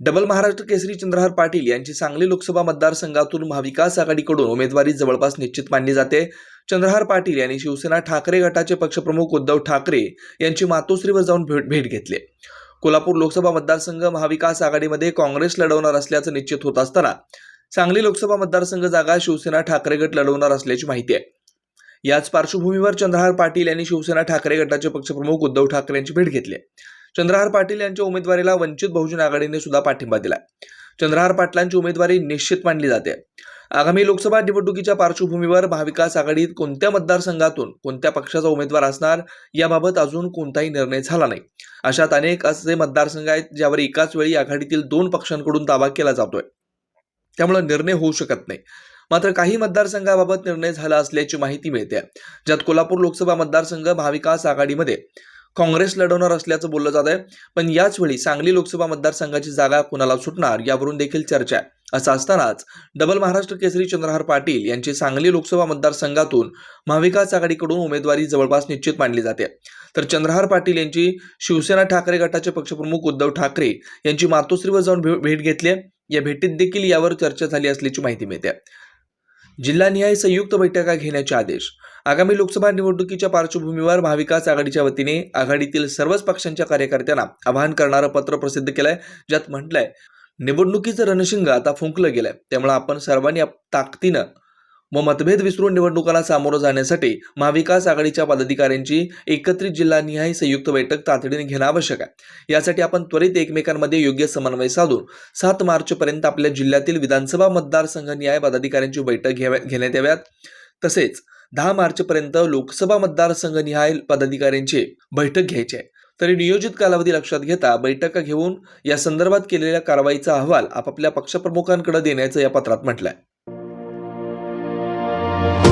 Double Maharashtra Kesari Chandrahar Patil यांची सांगली लोकसभा मतदारसंघातून महाविकास आघाडीकडून उमेदवारी जवळपास निश्चित मानली जाते. चंद्रहार पाटील यांनी शिवसेना ठाकरे गटाचे पक्षप्रमुख उद्धव ठाकरे यांची मातोश्रीवर जाऊन भेट भेट घेतली. कोल्हापूर लोकसभा मतदारसंघ महाविकास आघाडीमध्ये काँग्रेस लढवणार असल्याचं निश्चित होत असताना सांगली लोकसभा मतदारसंघ जागा शिवसेना ठाकरे गट लढवणार असल्याची माहिती आहे. याच पार्श्वभूमीवर चंद्रहार पाटील यांनी शिवसेना ठाकरे गटाचे पक्षप्रमुख उद्धव ठाकरे यांची भेट घेतली चंद्रहार पाटील यांच्या उमेदवारीला वंचित बहुजन आघाडीने सुद्धा पाठिंबा दिला चंद्रहार पाटलांची उमेदवारी निश्चित मानली जाते. आगामी लोकसभा निवडणुकीच्या पार्श्वभूमीवर महाविकास आघाडीत कोणत्या मतदारसंघातून कोणत्या पक्षाचा उमेदवार असणार याबाबत अजून कोणताही निर्णय झाला नाही. अशात अनेक असे मतदारसंघ आहेत ज्यावर एकाच वेळी आघाडीतील दोन पक्षांकडून दावा केला जातोय. त्यामुळे निर्णय होऊ शकत नाही. मात्र काही मतदारसंघाबाबत निर्णय झाला असल्याची माहिती मिळते. ज्यात कोल्हापूर लोकसभा मतदारसंघ महाविकास आघाडीमध्ये काँग्रेस लढवणार असल्याचं बोललं जात आहे. पण याच वेळी सांगली लोकसभा मतदारसंघाची जागा कुणाला सुटणार यावरून देखील चर्चा आहे. असं असतानाच डबल महाराष्ट्र केसरी चंद्रहार पाटील यांची सांगली लोकसभा मतदारसंघातून महाविकास आघाडीकडून उमेदवारी जवळपास निश्चित मानली जाते. तर चंद्रहार पाटील यांची शिवसेना ठाकरे गटाचे पक्षप्रमुख उद्धव ठाकरे यांची मातोश्रीवर जाऊन भेट घेतली या भेटीत देखील यावर चर्चा झाली असल्याची माहिती मिळते. जिल्हानिहाय संयुक्त बैठका घेण्याचे आदेश. आगामी लोकसभा निवडणुकीच्या पार्श्वभूमीवर महाविकास आघाडीच्या वतीने आघाडीतील सर्वच पक्षांच्या कार्यकर्त्यांना आवाहन करणारं पत्र प्रसिद्ध केलंय ज्यात म्हटलंय निवडणुकीचं रणशिंग आता फुंकलं गेलंय. त्यामुळे आपण सर्वांनी ताकदीनं व मतभेद विसरून निवडणुकाला सामोरं जाण्यासाठी महाविकास आघाडीच्या पदाधिकाऱ्यांची एकत्रित जिल्हानिहाय संयुक्त बैठक तातडीने घेणं आवश्यक आहे. यासाठी आपण त्वरित एकमेकांमध्ये योग्य समन्वय साधून सात मार्चपर्यंत आपल्या जिल्ह्यातील विधानसभा मतदारसंघ न्याय पदाधिकाऱ्यांची बैठक घ्याव्या घेण्यात याव्यात. तसेच दहा मार्चपर्यंत लोकसभा मतदारसंघनिहाय पदाधिकाऱ्यांची बैठक घ्यायची आहे. तरी नियोजित कालावधी लक्षात घेता बैठका घेऊन या संदर्भात केलेल्या कारवाईचा अहवाल आपापल्या पक्षप्रमुखांकडे देण्याचं या पत्रात म्हटलं आहे Thank you.